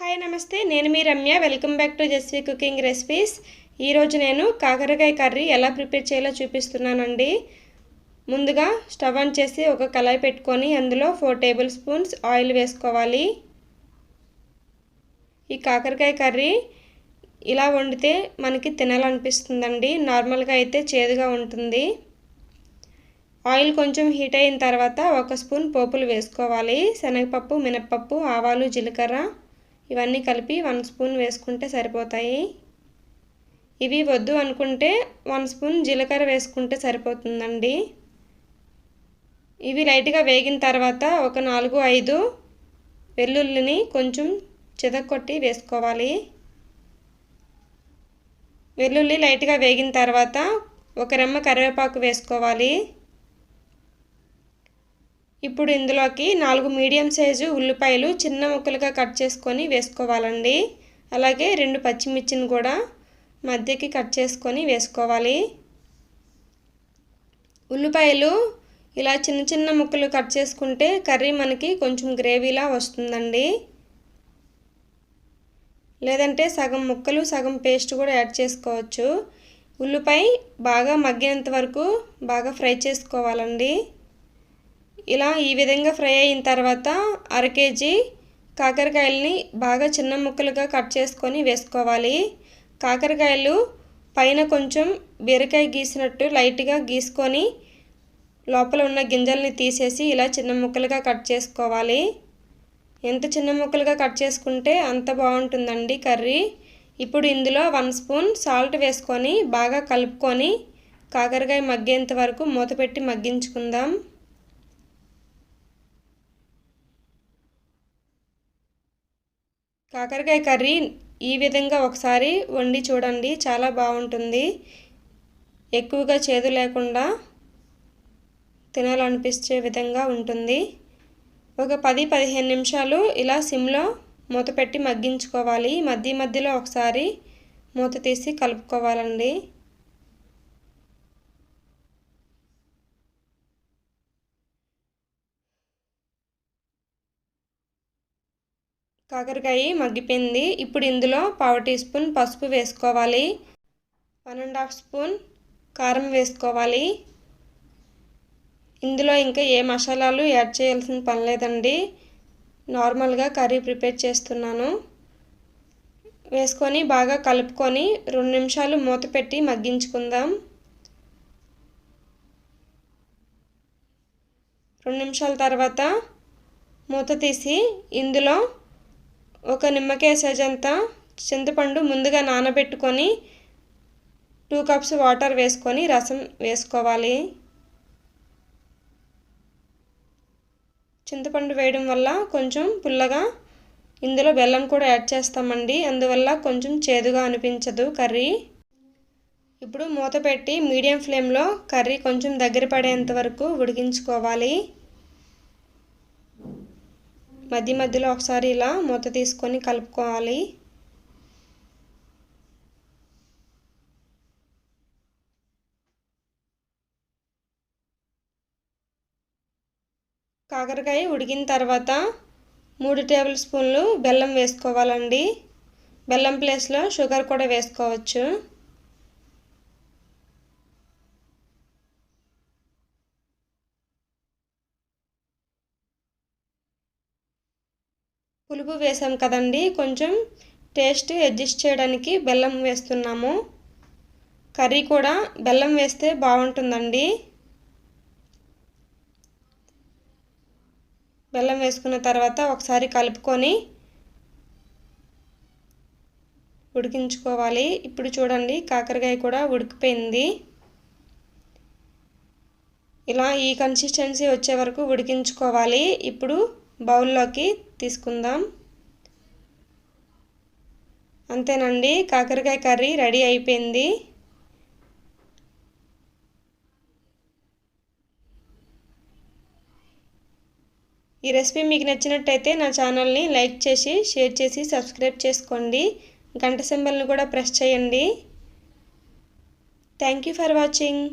Hi నమస్తే. నేను మీ Ramya. Welcome back to Jasvi cooking recipes. ఈరోజు నేను కాకరకాయ కర్రీ ఎలా ప్రిపేర్ చేయాలో చూపిస్తున్నానండి. ముందుగా స్టవ్ ఆన్ చేసి ఒక కళాయి పెట్టుకొని అందులో ఫోర్ టేబుల్ స్పూన్స్ ఆయిల్ వేసుకోవాలి. ఈ కాకరకాయ కర్రీ ఇలా వండితే మనకి తినాలనిపిస్తుందండి. నార్మల్గా అయితే చేదుగా ఉంటుంది. ఆయిల్ కొంచెం హీట్ అయిన తర్వాత ఒక స్పూన్ పోపులు వేసుకోవాలి. శనగపప్పు మినప్పప్పు ఆవాలు జీలకర్ర ఇవన్నీ కలిపి వన్ స్పూన్ వేసుకుంటే సరిపోతాయి. ఇవి వద్దు అనుకుంటే వన్ స్పూన్ జీలకర్ర వేసుకుంటే సరిపోతుందండి. ఇవి లైట్గా వేగిన తర్వాత ఒక నాలుగు ఐదు వెల్లుల్లిని కొంచెం చితక్కొట్టి వేసుకోవాలి. వెల్లుల్లి లైట్గా వేగిన తర్వాత ఒక రెమ్మ కరివేపాకు వేసుకోవాలి. ఇప్పుడు ఇందులోకి నాలుగు మీడియం సైజు ఉల్లిపాయలు చిన్న ముక్కలుగా కట్ చేసుకొని వేసుకోవాలండి. అలాగే రెండు పచ్చిమిర్చిని కూడా మధ్యకి కట్ చేసుకొని వేసుకోవాలి. ఉల్లిపాయలు ఇలా చిన్న చిన్న ముక్కలు కట్ చేసుకుంటే కర్రీ మనకి కొంచెం గ్రేవీలా వస్తుందండి. లేదంటే సగం ముక్కలు సగం పేస్ట్ కూడా యాడ్ చేసుకోవచ్చు. ఉల్లిపాయ బాగా మగ్గేంత వరకు బాగా ఫ్రై చేసుకోవాలండి. ఇలా ఈ విధంగా ఫ్రై అయిన తర్వాత అర కేజీ కాకరకాయలని బాగా చిన్న ముక్కలుగా కట్ చేసుకొని వేసుకోవాలి. కాకరకాయలు పైన కొంచెం బీరకాయ గీసినట్టు లైట్గా గీసుకొని లోపల ఉన్న గింజల్ని తీసేసి ఇలా చిన్న ముక్కలుగా కట్ చేసుకోవాలి. ఎంత చిన్న ముక్కలుగా కట్ చేసుకుంటే అంత బాగుంటుందండి కర్రీ. ఇప్పుడు ఇందులో వన్ స్పూన్ సాల్ట్ వేసుకొని బాగా కలుపుకొని కాకరకాయ మగ్గేంత వరకు మూత పెట్టి మగ్గించుకుందాం. కాకరకాయ కర్రీ ఈ విధంగా ఒకసారి వండి చూడండి. చాలా బాగుంటుంది. ఎక్కువగా చేదు లేకుండా తినాలనిపించే విధంగా ఉంటుంది. ఒక పది పదిహేను నిమిషాలు ఇలా సిమ్లో మూత పెట్టి మగ్గించుకోవాలి. మధ్య మధ్యలో ఒకసారి మూత తీసి కలుపుకోవాలండి. కాకరకాయ మగ్గిపోయింది. ఇప్పుడు ఇందులో పావు టీ స్పూన్ పసుపు వేసుకోవాలి. వన్ అండ్ హాఫ్ స్పూన్ కారం వేసుకోవాలి. ఇందులో ఇంకా ఏ మసాలాలు యాడ్ చేయాల్సిన పని లేదండి. నార్మల్గా కర్రీ ప్రిపేర్ చేస్తున్నాను. వేసుకొని బాగా కలుపుకొని రెండు నిమిషాలు మూత పెట్టి మగ్గించుకుందాం. రెండు నిమిషాల తర్వాత మూత తీసి ఇందులో ఒక నిమ్మకాయ సజ్జంతా చింతపండు ముందుగా నానబెట్టుకొని టూ కప్స్ వాటర్ వేసుకొని రసం వేసుకోవాలి. చింతపండు వేయడం వల్ల కొంచెం పుల్లగా ఇందులో బెల్లం కూడా యాడ్ చేస్తామండి. అందువల్ల కొంచెం చేదుగా అనిపించదు కర్రీ. ఇప్పుడు మూత పెట్టి మీడియం ఫ్లేమ్లో కర్రీ కొంచెం దగ్గర పడేంత వరకు ఉడికించుకోవాలి. మధ్య మధ్యలో ఒకసారి ఇలా మూత తీసుకొని కలుపుకోవాలి. కాకరకాయ ఉడికిన తర్వాత మూడు టేబుల్ స్పూన్లు బెల్లం వేసుకోవాలండి. బెల్లం ప్లేస్లో షుగర్ కూడా వేసుకోవచ్చు. పులుపు వేసాం కదండి. కొంచెం టేస్ట్ అడ్జస్ట్ చేయడానికి బెల్లం వేస్తున్నాము. కర్రీ కూడా బెల్లం వేస్తే బాగుంటుందండి. బెల్లం వేసుకున్న తర్వాత ఒకసారి కలుపుకొని ఉడికించుకోవాలి. ఇప్పుడు చూడండి కాకరకాయ కూడా ఉడికిపోయింది. ఇలా ఈ కన్సిస్టెన్సీ వచ్చే వరకు ఉడికించుకోవాలి. ఇప్పుడు బౌల్లోకి తీసుకుందాం. అంతేనండి కాకరకాయ కర్రీ రెడీ అయిపోయింది. ఈ రెసిపీ మీకు నచ్చినట్టయితే నా ఛానల్ని లైక్ చేసి షేర్ చేసి సబ్స్క్రైబ్ చేసుకోండి. గంట సింబల్ని కూడా ప్రెస్ చేయండి. Thank you for watching.